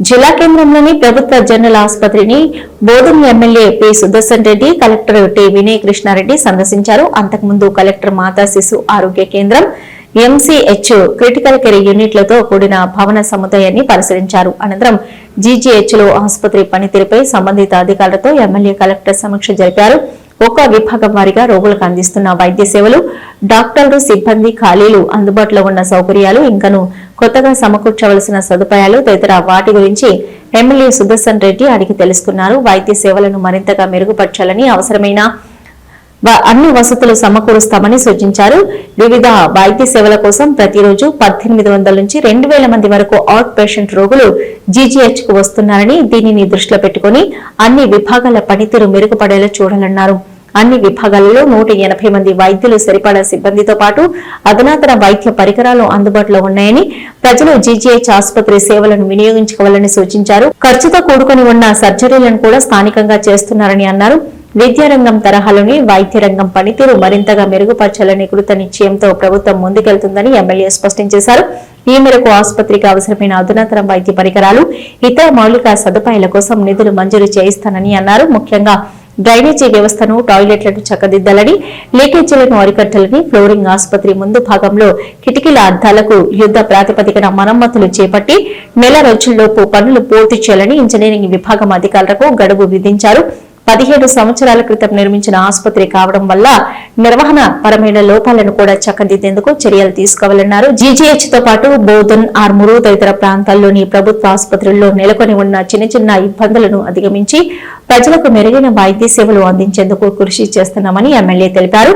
జిల్లా కేంద్రంలోని ప్రభుత్వ జనరల్ ఆసుపత్రిని Bodhan MLA P. Sudarshan Reddy collector T. Vinay Krishna Reddy సందర్శించారు. అంతకుముందు కలెక్టర్ మాతా శిశు ఆరోగ్య కేంద్రం ఎంసీహెచ్ క్రిటికల్ కేర్ యూనిట్లతో కూడిన భవన సముదాయాన్ని పరిశీలించారు. అనంతరం జీజీహెచ్లో ఆసుపత్రి పనితీరుపై సంబంధిత అధికారులతో ఎమ్మెల్యే కలెక్టర్ సమీక్ష జరిపారు. ఒక్కో విభాగం వారిగా రోగులకు అందిస్తున్న వైద్య సేవలు డాక్టర్లు సిబ్బంది ఖాళీలు అందుబాటులో ఉన్న సౌకర్యాలు ఇంకను కొత్తగా సమకూర్చవలసిన సదుపాయాలు తదితర వాటి గురించి ఎమ్మెల్యే సుదర్శన్ రెడ్డి అడిగి తెలుసుకున్నారు. వైద్య సేవలను మరింతగా మెరుగుపరచాలని అవసరమైన అన్ని వసతులు సమకూరుస్తామని సూచించారు. వివిధ వైద్య సేవల కోసం ప్రతిరోజు పద్దెనిమిది వందల నుంచి రెండు వేల మంది వరకు అవుట్ పేషెంట్ రోగులు జీజీహెచ్కు వస్తున్నారని దీనిని దృష్టిలో పెట్టుకుని అన్ని విభాగాల పనితీరు మెరుగుపడేలా చూడాలన్నారు. అన్ని విభాగాలలో నూట ఎనభై మంది వైద్యులు సరిపడా సిబ్బందితో పాటు అధునాతన వైద్య పరికరాలు అందుబాటులో ఉన్నాయని ప్రజలు జీజీహెచ్ ఆసుపత్రి సేవలను వినియోగించుకోవాలని సూచించారు. ఖర్చుతో కూడుకొని ఉన్న సర్జరీలను కూడా స్థానికంగా చేస్తున్నారని అన్నారు. విద్యారంగం తరహాలోనే వైద్య రంగం పనితీరు మరింతగా మెరుగుపరచాలనే కృత నిశ్చయంతో ప్రభుత్వం ముందుకెళ్తుందని ఎమ్మెల్యే స్పష్టం చేశారు. ఈ మేరకు ఆసుపత్రికి అవసరమైన అధునాతన వైద్య పరికరాలు ఇతర మౌలిక సదుపాయాల కోసం నిధులు మంజూరు చేయిస్తానని అన్నారు. ముఖ్యంగా డ్రైనేజీ వ్యవస్థను టాయిలెట్లను చక్కదిద్దాలని లీకేజీలను అరికట్టాలని ఫ్లోరింగ్ ఆసుపత్రి ముందు భాగంలో కిటికీల అద్దాలకు యుద్ధ ప్రాతిపదికన మరమ్మతులు చేపట్టి నెల రోజుల్లోపు పనులు పూర్తి చేయాలని ఇంజనీరింగ్ విభాగం అధికారులకు గడువు విధించారు. పదిహేడు సంవత్సరాల క్రితం నిర్మించిన ఆసుపత్రి కావడం వల్ల నిర్వహణ పరమైన లోపాలను కూడా చక్కదిద్దేందుకు చర్యలు తీసుకోవాలన్నారు. జీజీహెచ్తో పాటు బోధన్ ఆర్మురు తదితర ప్రాంతాల్లోని ప్రభుత్వ ఆసుపత్రుల్లో నెలకొని ఉన్న చిన్న చిన్న ఇబ్బందులను అధిగమించి ప్రజలకు మెరుగైన వైద్య సేవలు అందించేందుకు కృషి చేస్తున్నామని ఎమ్మెల్యే తెలిపారు.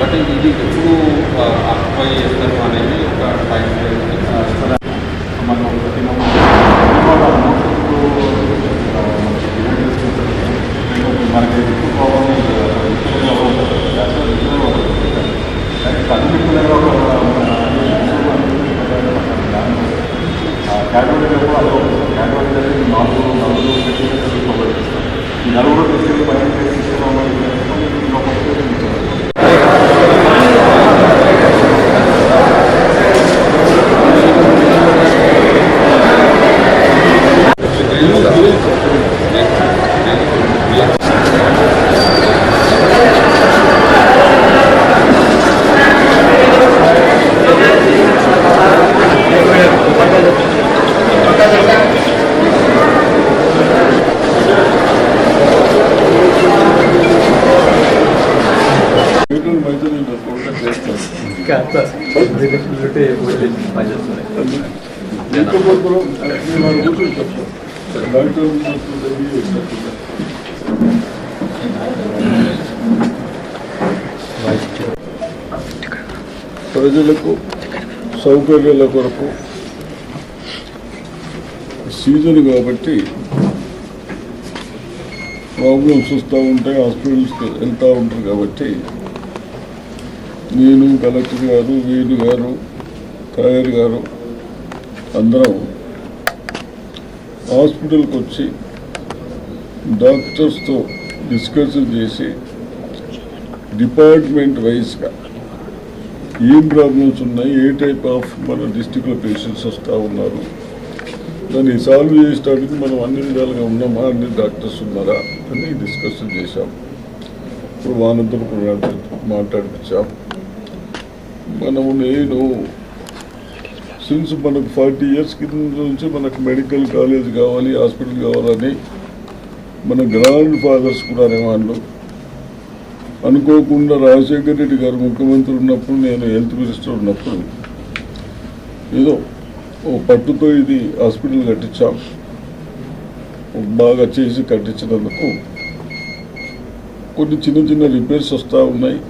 బట్ ఇది ఎప్పుడు ఆక్యుపై చేస్తారు అనేది ఒక టైం మనం మనకి ఎక్కువ ప్రాబ్లం క్యాటగరీ అదో క్యాటగరీ నాలుగు నలుగురు ఈ నలుగురు తీసుకెళ్ళి పని చేసి legal. Kata, demek ki bir şey yapabilirim. Acısını. Ne kadar ప్రజలకు సౌకర్యాల కొరకు సీజన్ కాబట్టి ప్రాబ్లమ్స్ వస్తూ ఉంటాయి హాస్పిటల్స్కి వెళ్తూ ఉంటారు కాబట్టి నేను కలెక్టర్ గారు వేణు గారు తయారు గారు అందరం హాస్పిటల్కి వచ్చి డాక్టర్స్తో డిస్కషన్ చేసి డిపార్ట్మెంట్ వైజ్గా ఏం ప్రాబ్లమ్స్ ఉన్నాయి ఏ టైప్ ఆఫ్ మన డిస్టిక్లో పేషెంట్స్ వస్తూ ఉన్నారు దాన్ని సాల్వ్ చేసేటానికి మనం అన్ని విధాలుగా ఉన్నామా అన్ని డాక్టర్స్ ఉన్నారా అని డిస్కషన్ చేశాం. ఇప్పుడు వానంతరం కూడా మాట్లాడిపించాం. మనము నేను సిన్స్ మనకు ఫార్టీ ఇయర్స్ కింద నుంచి మనకు మెడికల్ కాలేజ్ కావాలి హాస్పిటల్ కావాలని మన గ్రాండ్ ఫాదర్స్ కూడా అనేవాళ్ళు. అనుకోకుండా రాజశేఖర రెడ్డి గారు ముఖ్యమంత్రి ఉన్నప్పుడు నేను హెల్త్ మినిస్టర్ ఉన్నప్పుడు ఏదో ఓ పట్టుతో ఇది హాస్పిటల్ కట్టించాం. బాగా చేసి కట్టించినందుకు కొన్ని చిన్న చిన్న రిపేర్స్ వస్తూ ఉన్నాయి.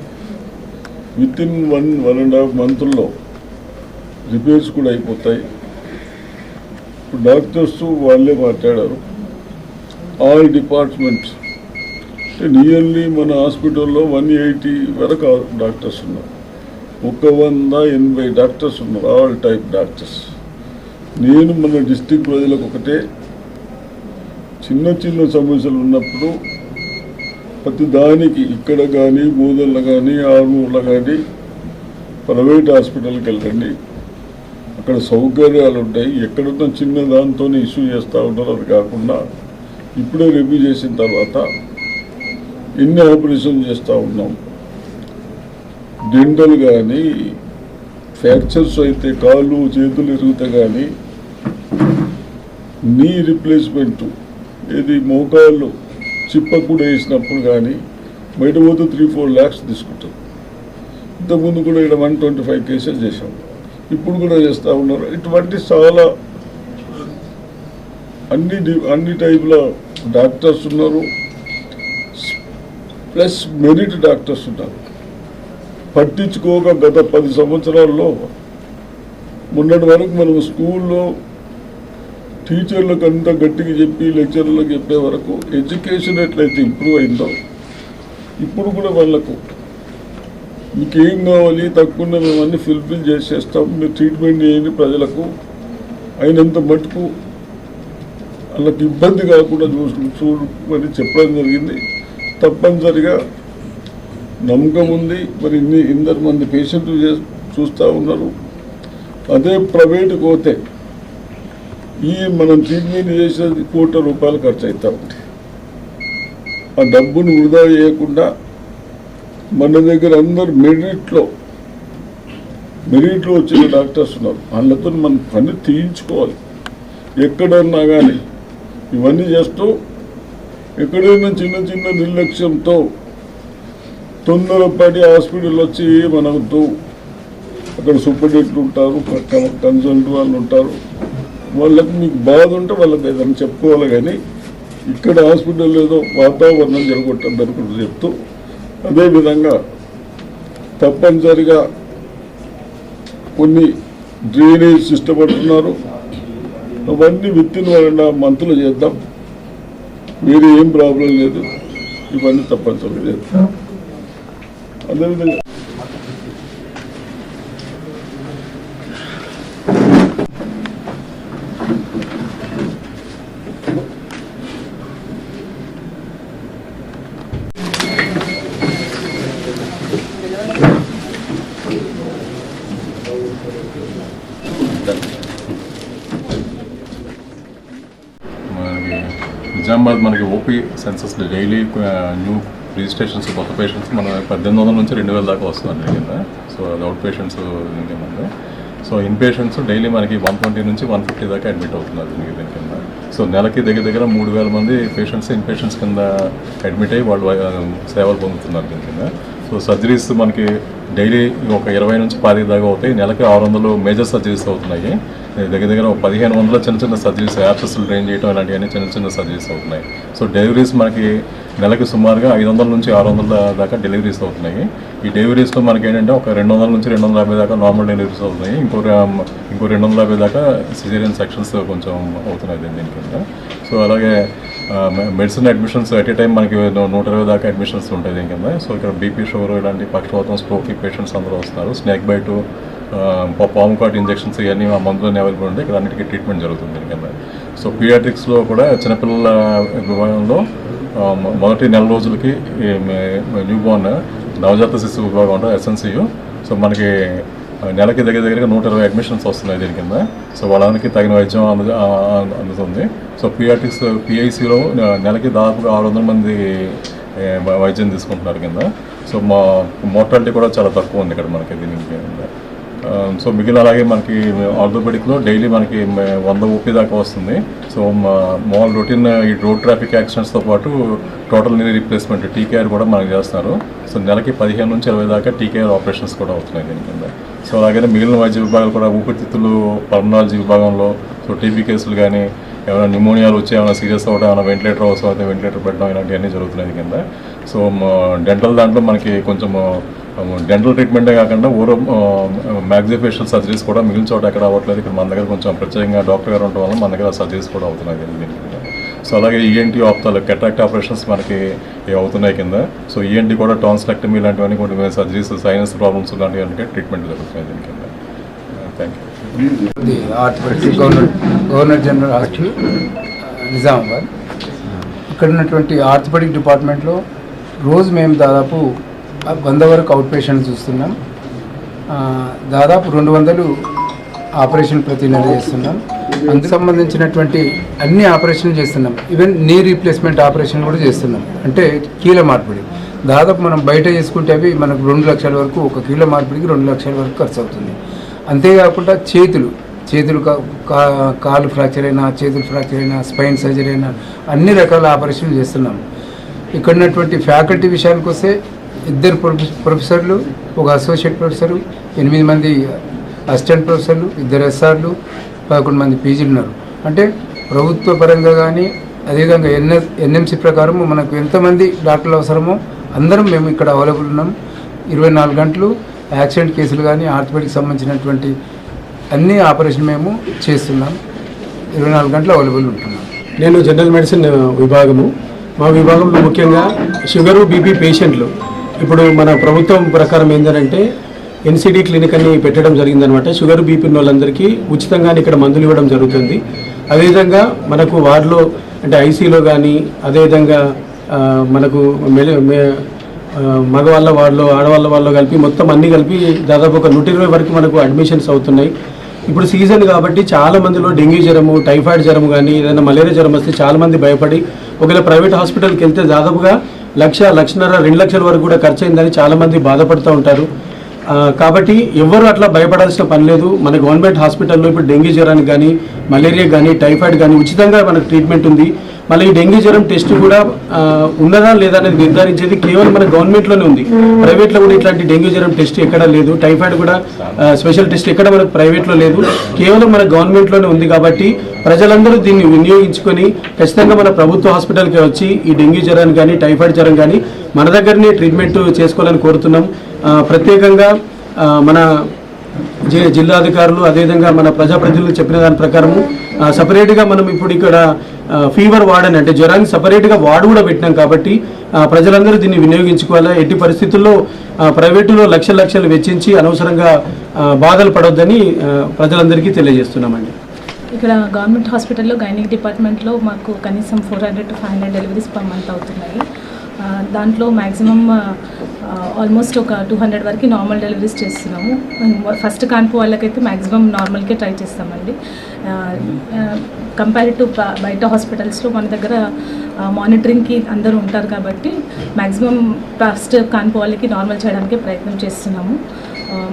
With in one one and half మంత్లో రిపేర్స్ కూడా అయిపోతాయి. ఇప్పుడు డాక్టర్స్ వాళ్ళే మాట్లాడారు. ఆల్ డిపార్ట్మెంట్స్ నియర్లీ మన హాస్పిటల్లో వన్ ఎయిటీ వరకు డాక్టర్స్ ఉన్నారు. ఒక వంద ఎనభై డాక్టర్స్ ఉన్నారు ఆల్ టైప్ డాక్టర్స్ నేను మన డిస్టిక్ ప్రజలకు ఒకటే చిన్న చిన్న సమస్యలు ఉన్నప్పుడు ప్రతి దానికి ఇక్కడ కానీ బోధనలో కానీ ఆర్మూర్లో కానీ ప్రైవేట్ హాస్పిటల్కి వెళ్ళండి. అక్కడ సౌకర్యాలు ఉంటాయి ఎక్కడున్న చిన్న దాంతో ఇష్యూ చేస్తూ ఉంటారు అది కాకుండా ఇప్పుడే రివ్యూ చేసిన తర్వాత ఎన్ని ఆపరేషన్ చేస్తూ ఉన్నాం. డెంటల్ కానీ ఫ్రాక్చర్స్ అయితే కాళ్ళు చేతులు ఇరుగుతే కానీ నీ రిప్లేస్మెంట్ ఇది మోకాళ్ళు చిప్ప కూడా వేసినప్పుడు కానీ బయట పోతే త్రీ ఫోర్ ల్యాక్స్ తీసుకుంటాం. ఇంతకుముందు కూడా ఇక్కడ వన్ ట్వంటీ ఫైవ్ కేసెస్ చేశాం. ఇప్పుడు కూడా చేస్తూ ఉన్నారు. ఇటువంటి చాలా అన్ని డి- అన్ని టైపుల డాక్టర్స్ ఉన్నారు. ప్లస్ మెరిట్ డాక్టర్స్ ఉన్నారు. పట్టించుకోక గత పది సంవత్సరాల్లో మొన్నటి వరకు మనం స్కూల్లో టీచర్లకు అంత గట్టిగా చెప్పి లెక్చర్లకు చెప్పే వరకు ఎడ్యుకేషన్ ఎట్లయితే ఇంప్రూవ్ అయిందో ఇప్పుడు కూడా వాళ్ళకు మీకు ఏం కావాలి? తక్కువ మేము అన్ని ఫుల్ఫిల్ చేసేస్తాం. మీరు ట్రీట్మెంట్ చేయండి ప్రజలకు. అయినంత మటుకు వాళ్ళకి ఇబ్బంది కాకుండా చూసు చూడమని చెప్పడం జరిగింది. తప్పనిసరిగా నమ్మకం ఉంది. మరి ఇన్ని ఇందరు మంది పేషెంట్లు చే చూస్తూ ఉన్నారు. అదే ప్రైవేట్కి పోతే ఈ మనం ట్రీట్మెంట్ చేసేది కోట్ల రూపాయలు ఖర్చు అవుతా ఆ డబ్బును వృధా చేయకుండా మన దగ్గర అందరు మెరిట్లో మెరిట్లో వచ్చిన డాక్టర్స్ ఉన్నారు. వాళ్ళతో మనం పని తీయించుకోవాలి. ఎక్కడన్నా కానీ ఇవన్నీ చేస్తూ ఎక్కడైనా చిన్న చిన్న నిర్లక్ష్యంతో తొందరపడి హాస్పిటల్ వచ్చి మనకు అక్కడ సూపరింటెండెంట్లు ఉంటారు కన్సల్ట్ వాళ్ళు ఉంటారు. వాళ్ళకి మీకు బాధ ఉంటే వాళ్ళకి ఏదైనా చెప్పుకోవాలి కానీ ఇక్కడ హాస్పిటల్ ఏదో వాతావరణం జరగొట్టం అనుకుంటూ చెప్తూ అదేవిధంగా తప్పనిసరిగా కొన్ని డ్రైనేజ్ ఇష్టపడుతున్నారు అవన్నీ విత్తిన ఇన్ వన్ చేద్దాం. వేరే ఏం ప్రాబ్లం లేదు. ఇవన్నీ తప్పనిసరిగా చేద్దాం. అదేవిధంగా మనకి నెంబర్ మనకి OP census daily new registrations కొత్త పేషెంట్స్ మన పద్దెనిమిది వందల నుంచి రెండు వేల దాకా వస్తున్నారు కింద. సో అది అవుట్ పేషెంట్స్ కింద సో ఇన్ పేషెంట్స్ డైలీ మనకి వన్ ట్వంటీ నుంచి వన్ ఫిఫ్టీ దాకా అడ్మిట్ అవుతున్నారు దీనికి దీని కింద. సో నెలకి దగ్గర దగ్గర మూడు వేల మంది పేషెంట్స్ ఇన్ పేషెంట్స్ కింద అడ్మిట్ అయ్యి వాళ్ళు సేవలు పొందుతున్నారు దీని కింద. సో సర్జరీస్ మనకి డైలీ ఒక ఇరవై నుంచి పాతిక దాకా అవుతాయి. నెలకి ఆరు వందలు మేజర్ సర్జరీస్ అవుతున్నాయి. దగ్గర దగ్గర ఒక పదిహేను వందల చిన్న చిన్న సర్జరీస్ యాప్సెస్లు డ్రైన్ చేయడం ఇలాంటివన్నీ చిన్న చిన్న సర్జరీస్ అవుతున్నాయి. సో డెలివరీస్ మనకి నెలకి సుమారుగా ఐదు వందల నుంచి ఆరు వందల దాకా డెలివరీస్ అవుతున్నాయి. ఈ డెలివరీస్లో మనకి ఏంటంటే ఒక రెండు వందల నుంచి రెండు వందల యాభై దాకా నార్మల్ డెలివరీస్ అవుతున్నాయి. ఇంకో ఇంకో రెండు వందల యాభై దాకా సిజేరియన్ సెక్షన్స్ కొంచెం అవుతున్నాయి దీని కింద. సో అలాగే medicine admissions at a time మనకి నూట ఇరవై దాకా అడ్మిషన్స్ ఉంటాయి దీని కింద. సో ఇక్కడ బీపీ షుగర్ ఇలాంటి పక్షవాతం స్ట్రోక్కి పేషెంట్స్ అందరూ వస్తున్నారు స్నేక్ బైట్ పాము కాట్ ఇంజెక్షన్స్ ఇవన్నీ ఆ మందులన్నీ అవైలబుల్ ఉంటాయి ఇక్కడ అన్నిటికీ ట్రీట్మెంట్ జరుగుతుంది దీని కింద. సో పీడియాట్రిక్స్లో కూడా చిన్నపిల్లల విభాగంలో మొదటి నెల రోజులకి న్యూ బోర్న్ నవజాత శిశు విభాగం ఉంటుంది ఎస్ఎన్సీయు సో మనకి నెలకి దగ్గర దగ్గరగా నూట ఇరవై అడ్మిషన్స్ వస్తున్నాయి దీని కింద. సో వాళ్ళకి తగిన వైద్యం అందు అందుతుంది. సో పిఆర్టీస్ పిఐసిలో నెలకి దాదాపుగా ఆరు వందల మంది వైద్యం తీసుకుంటున్నారు కింద. సో మా మోర్టాలిటీ కూడా చాలా తక్కువ ఉంది ఇక్కడ మనకి దీనికి సో మిగిలిన అలాగే మనకి ఆర్థోపెడిక్లో డైలీ మనకి వంద ఓపీ దాకా వస్తుంది. సో మా మామూలు రొటీన్ ఈ రోడ్ ట్రాఫిక్ యాక్సిడెంట్స్తో పాటు టోటల్ నీ రీప్లేస్మెంట్ టీకేఆర్ కూడా మనకు చేస్తున్నారు. సో నెలకి పదిహేను నుంచి ఇరవై దాకా టీకేఆర్ ఆపరేషన్స్ కూడా అవుతున్నాయి దీని కింద. సో అలాగే మిగిలిన వైద్య విభాగాలు కూడా ఊపిరితిత్తులు పల్మనాలజీ విభాగంలో సో టీబీ కేసులు కానీ ఏమైనా న్యూమోనియాలు వచ్చి ఏమైనా సీరియస్ అవ్వడం ఏమైనా వెంటిలేటర్ అవసరం అయితే వెంటిలేటర్ పెట్టడం ఇలాంటివన్నీ జరుగుతున్నాయి కింద. సో డెంటల్ దాంట్లో మనకి కొంచెం డెంటల్ ట్రీట్మెంటే కాకుండా ఓరో మ్యాగ్జిఫేషియల్ సర్జరీస్ కూడా మిగిలిన చోట ఎక్కడ అవ్వట్లేదు. ఇక్కడ మన దగ్గర కొంచెం ప్రత్యేకంగా డాక్టర్ గారు ఉండడం వల్ల మన దగ్గర సర్జరీస్ కూడా అవుతున్నాయి దీనికి సో అలాగే E ENT ophthal cataract operations మనకి అవుతున్నాయి కింద. సో ఈఎన్టీ కూడా టాన్స్లెక్టమీ ఇలాంటివన్నీ కొన్ని సర్జరీస్ సైనస్ ప్రాబ్లమ్స్ ఇలాంటివన్నీ ట్రీట్మెంట్ జరుగుతున్నాయి దీని కింద. Uh, thank you governor governor general hospital uh, Nizamabad. ఇక్కడ ఉన్నటువంటి ఆర్థోపెడిక్ డిపార్ట్మెంట్లో రోజు మేము దాదాపు వంద వరకు అవుట్ పేషెంట్ చూస్తున్నాం. Uh, దాదాపు రెండు వందలు ఆపరేషన్ ప్రతి నెల చేస్తున్నాం. అందుకు సంబంధించినటువంటి అన్ని ఆపరేషన్లు చేస్తున్నాం. ఈవెన్ నీ రీప్లేస్మెంట్ ఆపరేషన్ కూడా చేస్తున్నాం. అంటే కీల మార్పిడి. దాదాపు మనం బయట చేసుకుంటే అవి మనకు రెండు లక్షల వరకు ఒక కీల మార్పిడికి రెండు లక్షల వరకు ఖర్చు అవుతుంది. అంతేకాకుండా చేతులు. చేతులు కా- కాలు ఫ్రాక్చర్ అయినా చేతులు ఫ్రాక్చర్ అయినా స్పైన్ సర్జరీ అయినా అన్ని రకాల ఆపరేషన్లు చేస్తున్నాం. ఇక్కడ ఉన్నటువంటి ఫ్యాకల్టీ విషయానికి వస్తే ఇద్దరు ప్రొఫె- ప్రొఫెసర్లు ఒక అసోసియేట్ ప్రొఫెసరు ఎనిమిది మంది అసిస్టెంట్ ప్రొఫెసర్లు ఇద్దరు ఎస్ఆర్లు పదకొండు మంది పీజీలు ఉన్నారు. అంటే ప్రభుత్వ పరంగా కానీ అదేవిధంగా ఎన్ఎస్ ఎన్ఎంసి ప్రకారం మనకు ఎంతమంది డాక్టర్లు అవసరమో అందరం మేము ఇక్కడ అవైలబుల్ ఉన్నాం. ఇరవై నాలుగు గంటలు యాక్సిడెంట్ కేసులు కానీ ఆర్థోపెడిక్ సంబంధించినటువంటి అన్ని ఆపరేషన్ మేము చేస్తున్నాం. ఇరవై నాలుగు గంటలు అవైలబుల్ ఉంటున్నాం. నేను జనరల్ మెడిసిన్ విభాగము. మా విభాగంలో ముఖ్యంగా షుగరు బీపీ పేషెంట్లు. ఇప్పుడు మన ప్రభుత్వం ప్రకారం ఏంటంటే ఎన్సిడి క్లినిక్ అని పెట్టడం జరిగిందనమాట షుగర్ బీపీ వాళ్ళందరికీ ఉచితంగానే ఇక్కడ మందులు ఇవ్వడం జరుగుతుంది. అదేవిధంగా మనకు వార్డులో అంటే ఐసీలో కానీ అదేవిధంగా మనకు మే- మగవాళ్ళ వాళ్ళు ఆడవాళ్ళ వాళ్ళు కలిపి మొత్తం అన్ని కలిపి దాదాపు ఒక నూట ఇరవై వరకు మనకు అడ్మిషన్స్ అవుతున్నాయి. ఇప్పుడు సీజన్ కాబట్టి చాలా మందిలో డెంగ్యూ జ్వరము టైఫాయిడ్ జ్వరం కానీ ఏదైనా మలేరియా జ్వరం వస్తే చాలా మంది భయపడి ఒకవేళ ప్రైవేట్ హాస్పిటల్కి వెళ్తే దాదాపుగా లక్ష లక్షన్నర రెండు లక్షల వరకు కూడా ఖర్చు అయిందని చాలా మంది బాధపడుతూ ఉంటారు. కాబట్టి ఎవరు అట్లా భయపడాల్సిన పని లేదు. మన గవర్నమెంట్ హాస్పిటల్లో ఇప్పుడు డెంగ్యూ జ్వరానికి కానీ మలేరియా కానీ టైఫాయిడ్ కానీ ఉచితంగా మనకు ట్రీట్మెంట్ ఉంది. మళ్ళీ ఈ డెంగ్యూ జ్వరం టెస్ట్ కూడా ఉన్నదా లేదా అనేది నిర్ధారించేది కేవలం మన గవర్నమెంట్లోనే ఉంది. ప్రైవేట్లో కూడా ఇట్లాంటి డెంగ్యూ జ్వరం టెస్ట్ ఎక్కడ లేదు. టైఫాయిడ్ కూడా స్పెషల్ టెస్ట్ ఎక్కడ మనకు ప్రైవేట్లో లేదు. కేవలం మన గవర్నమెంట్లోనే ఉంది కాబట్టి ప్రజలందరూ దీన్ని వినియోగించుకొని ఖచ్చితంగా మన ప్రభుత్వ హాస్పిటల్కి వచ్చి ఈ డెంగ్యూ జ్వరాన్ని కానీ టైఫాయిడ్ జ్వరం కానీ మన దగ్గరనే ట్రీట్మెంట్ చేసుకోవాలని కోరుతున్నాం. ప్రత్యేకంగా మన జి- జిల్లాధికారులు అదేవిధంగా మన ప్రజాప్రతినిధులు చెప్పిన దాని ప్రకారము సపరేట్గా మనం ఇప్పుడు ఇక్కడ ఫీవర్ వార్డ్ అని అంటే జ్వరానికి సపరేట్గా వార్డు కూడా పెట్టినాం కాబట్టి ప్రజలందరూ దీన్ని వినియోగించుకోవాలి? ఎట్టి పరిస్థితుల్లో ప్రైవేటులో లక్షల లక్షలు వెచ్చించి అనవసరంగా బాధలు పడొద్దని ప్రజలందరికీ తెలియజేస్తున్నామండి. ఇక్కడ గవర్నమెంట్ హాస్పిటల్లో గైనిక్ డిపార్ట్మెంట్లో మాకు కనీసం four hundred to five hundred deliveries per month అవుతున్నాయి. దాంట్లో మ్యాక్సిమమ్ ఆల్మోస్ట్ ఒక టూ హండ్రెడ్ వరకు నార్మల్ డెలివరీస్ చేస్తున్నాము. ఫస్ట్ కాన్పు వాళ్ళకైతే మ్యాక్సిమం నార్మల్కే ట్రై చేస్తామండి. కంపేర్ టు బయట హాస్పిటల్స్లో మన దగ్గర మానిటరింగ్కి అందరూ ఉంటారు కాబట్టి మ్యాక్సిమం ఫస్ట్ కాన్పు వాళ్ళకి నార్మల్ చేయడానికి ప్రయత్నం చేస్తున్నాము.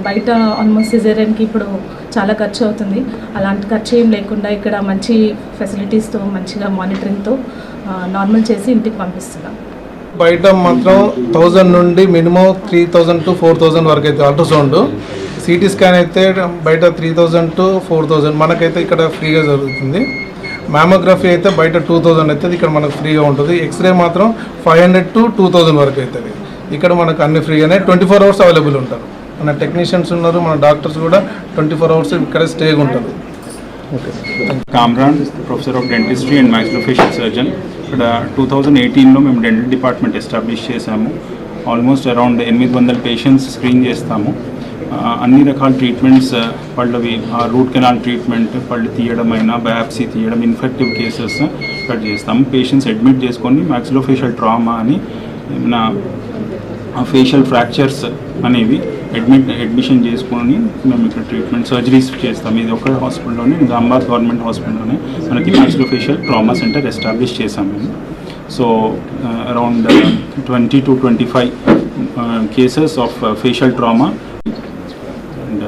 బయట ఆల్మోస్ట్ సిజేరియన్కి ఇప్పుడు చాలా ఖర్చు అవుతుంది. అలాంటి ఖర్చు ఏం లేకుండా ఇక్కడ మంచి ఫెసిలిటీస్తో మంచిగా మానిటరింగ్తో నార్మల్ చేసి ఇంటికి పంపిస్తున్నాం. బయట మాత్రం థౌజండ్ నుండి minimum three thousand to four thousand వరకు అయితే అల్ట్రాసౌండ్. సిటీ స్కాన్ అయితే బయట three thousand to four thousand మనకైతే ఇక్కడ ఫ్రీగా జరుగుతుంది. మ్యామోగ్రఫీ అయితే బయట టూ థౌజండ్ అవుతుంది ఇక్కడ మనకు ఫ్రీగా ఉంటుంది. ఎక్స్రే మాత్రం five hundred to two thousand వరకు అవుతుంది ఇక్కడ మనకు అన్ని ఫ్రీగానే ట్వంటీ ఫోర్ అవర్స్ అవైలబుల్ ఉంటారు. మన టెక్నీషియన్స్ ఉన్నారు మన డాక్టర్స్ కూడా ట్వంటీ ఫోర్ అవర్స్ ఇక్కడ స్టేగా ఉంటుంది Kamran professor of dentistry and maxillofacial surgeon ఇక్కడ టూ థౌజండ్ ఎయిటీన్లో మేము డెంటల్ డిపార్ట్మెంట్ ఎస్టాబ్లిష్ చేశాము. ఆల్మోస్ట్ అరౌండ్ ఎనిమిది వందల పేషెంట్స్ స్క్రీన్ చేస్తాము. అన్ని రకాల ట్రీట్మెంట్స్ పళ్ళవి రూట్ కెనాల్ ట్రీట్మెంట్ పళ్ళు తీయడం అయినా బయాప్సీ తీయడం ఇన్ఫెక్టివ్ కేసెస్ కట్ చేస్తాము. పేషెంట్స్ అడ్మిట్ చేసుకొని మ్యాక్సిలోఫేషియల్ ట్రామా అని ఏమైనా ఫేషియల్ ఫ్రాక్చర్స్ అనేవి అడ్మిట్ అడ్మిషన్ చేసుకొని మేము ఇక్కడ ట్రీట్మెంట్ సర్జరీస్ చేస్తాం. ఇది ఒక హాస్పిటల్లోనే నిజామాబాద్ గవర్నమెంట్ హాస్పిటల్లోనే మనకి మ్యాక్సిలోఫేషియల్ ట్రామా సెంటర్ ఎస్టాబ్లిష్ చేసాం మేము. So around twenty to twenty five cases of facial trauma and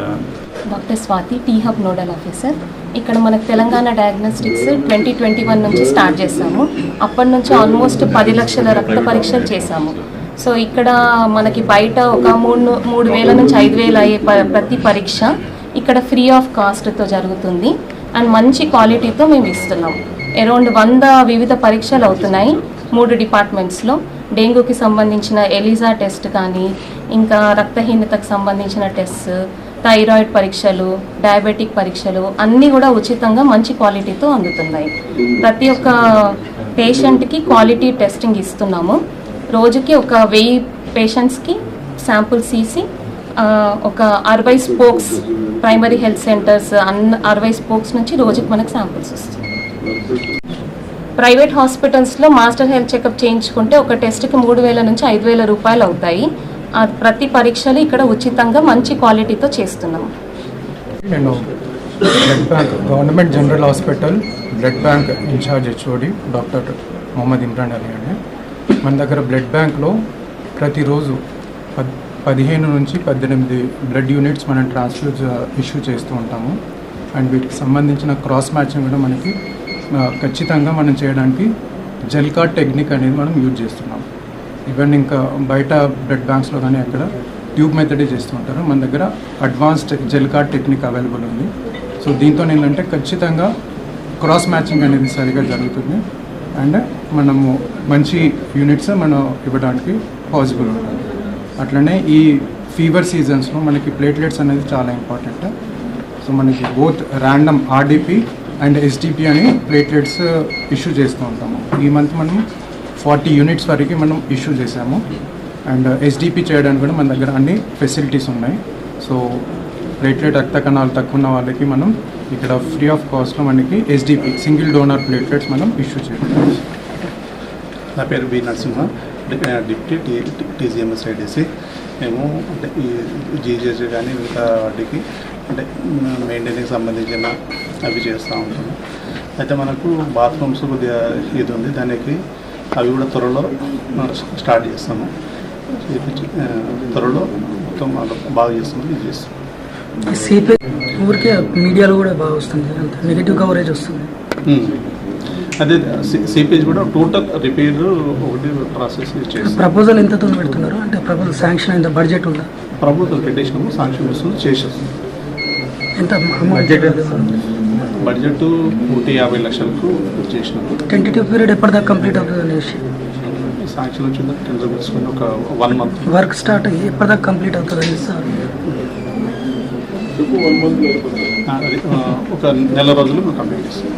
doctor Swathi T hub nodal officer ఇక్కడ మనకు Telangana diagnostics twenty twenty one నుంచి స్టార్ట్ చేసాము అప్పటి నుంచి ఆల్మోస్ట్ పది లక్షల రక్త పరీక్షలు చేసాము సో ఇక్కడ మనకి బయట ఒక మూడు మూడు వేల నుంచి ఐదు వేలు అయ్యే ప- ప్రతి పరీక్ష ఇక్కడ ఫ్రీ ఆఫ్ కాస్ట్తో జరుగుతుంది. అండ్ మంచి క్వాలిటీతో మేము ఇస్తున్నాం. అరౌండ్ వంద వివిధ పరీక్షలు అవుతున్నాయి మూడు డిపార్ట్మెంట్స్లో. డెంగ్యూకి సంబంధించిన ఎలిజా టెస్ట్ కానీ ఇంకా రక్తహీనతకు సంబంధించిన టెస్ట్ థైరాయిడ్ పరీక్షలు డయాబెటిక్ పరీక్షలు అన్నీ కూడా ఉచితంగా మంచి క్వాలిటీతో అందుతున్నాయి. ప్రతి ఒక్క పేషెంట్కి క్వాలిటీ టెస్టింగ్ ఇస్తున్నాము. రోజుకి ఒక వెయ్యి పేషెంట్స్కి శాంపుల్స్ తీసి ఒక అరవై స్పోక్స్ ప్రైమరీ హెల్త్ సెంటర్స్ అన్న అరవై స్పోక్స్ నుంచి రోజుకి మనకు శాంపుల్స్ వస్తాయి. ప్రైవేట్ హాస్పిటల్స్లో మాస్టర్ హెల్త్ చెకప్ చేయించుకుంటే ఒక టెస్ట్కి మూడు వేల నుంచి ఐదు వేల రూపాయలు అవుతాయి. ప్రతి పరీక్షలు ఇక్కడ ఉచితంగా మంచి క్వాలిటీతో చేస్తున్నాము. నేను blood bank government general hospital blood bank incharge HOD doctor Mohammed Imran Ali అండి మన దగ్గర బ్లడ్ బ్యాంక్లో ప్రతిరోజు పద్ పదిహేను నుంచి పద్దెనిమిది బ్లడ్ యూనిట్స్ మనం ట్రాన్స్ఫ్యూజ్ ఇష్యూ చేస్తూ ఉంటాము. అండ్ వీటికి సంబంధించిన క్రాస్ మ్యాచింగ్ కూడా మనకి ఖచ్చితంగా మనం చేయడానికి జెల్ కార్డ్ టెక్నిక్ అనేది మనం యూజ్ చేస్తున్నాం ఈవెన్ ఇంకా బయట బ్లడ్ బ్యాంక్స్లో కానీ అక్కడ ట్యూబ్ మెథడే చేస్తూ ఉంటారు. మన దగ్గర advanced gel card technique available ఉంది. సో దీంతో ఏంటంటే ఖచ్చితంగా క్రాస్ మ్యాచింగ్ అనేది సరిగా జరుగుతుంది. అండ్ మనము మంచి యూనిట్స్ మనం ఇవ్వడానికి పాసిబుల్ ఉంటుంది అట్లనే ఈ ఫీవర్ సీజన్స్లో మనకి ప్లేట్లెట్స్ అనేది చాలా ఇంపార్టెంట్ సో మనకి both random RDP and SDP అని ప్లేట్లెట్స్ ఇష్యూ uh, చేస్తూ ఉంటాము. ఈ మంత్ మనం ఫార్టీ యూనిట్స్ వరకు మనం ఇష్యూ చేసాము అండ్ ఎస్డిపి చేయడానికి కూడా మన దగ్గర అన్ని ఫెసిలిటీస్ ఉన్నాయి. సో ప్లేట్లెట్ రక్త కణాలు తక్కువ ఉన్న వాళ్ళకి మనం ఇక్కడ ఫ్రీ ఆఫ్ కాస్ట్లో మనకి ఎస్డిపి సింగిల్ డోనర్ ప్లేట్లెట్స్ మనం ఇష్యూ చేయాలి నా పేరు B Narasimha. Deputy T TGMS IDC మేము అంటే ఈ జీజేసీ కానీ మిగతా వాటికి అంటే మెయింటెనెన్స్ సంబంధించిన అవి చేస్తూ ఉంటాము. అయితే మనకు బాత్రూమ్స్ కొద్దిగా ఇది ఉంది. దానికి అవి కూడా త్వరలో స్టార్ట్ చేస్తాము. త్వరలో మొత్తం బాగా చేస్తాము ఇది చేస్తాము. సిపి ఊరికే మీడియాలో కూడా బాగా వస్తుంది అంత నెగిటివ్ కవరేజ్ వస్తుంది. అదే సిపేజ్ కూడా టోటల్ రిపేర్ ఒకటి ప్రాసెస్ ప్రపోజల్ ఎంతతో పెడుతున్నారు? అంటే ప్రపోజల్ శాంక్షన్ ఎంత బడ్జెట్ ఉందా? ప్రభుత్వం పెట్టేసినాము సాంక్షన్ వసూలు చేసేస్తాం ఎంత బడ్జెట్ బడ్జెట్ నూట యాభై లక్షలకు చేసినాము టెంటేటివ్ పీరియడ్ ఎప్పటిదాకా కంప్లీట్ అవుతుంది అనేసి? సాంక్షన్ వచ్చిందా? టెండర్ ఒక వన్ మంత్ వర్క్ స్టార్ట్ అయ్యి ఎప్పటిదాకా కంప్లీట్ అవుతుంది సార్? ఒక నెల రోజులు మేము కంప్లీట్ చేస్తాం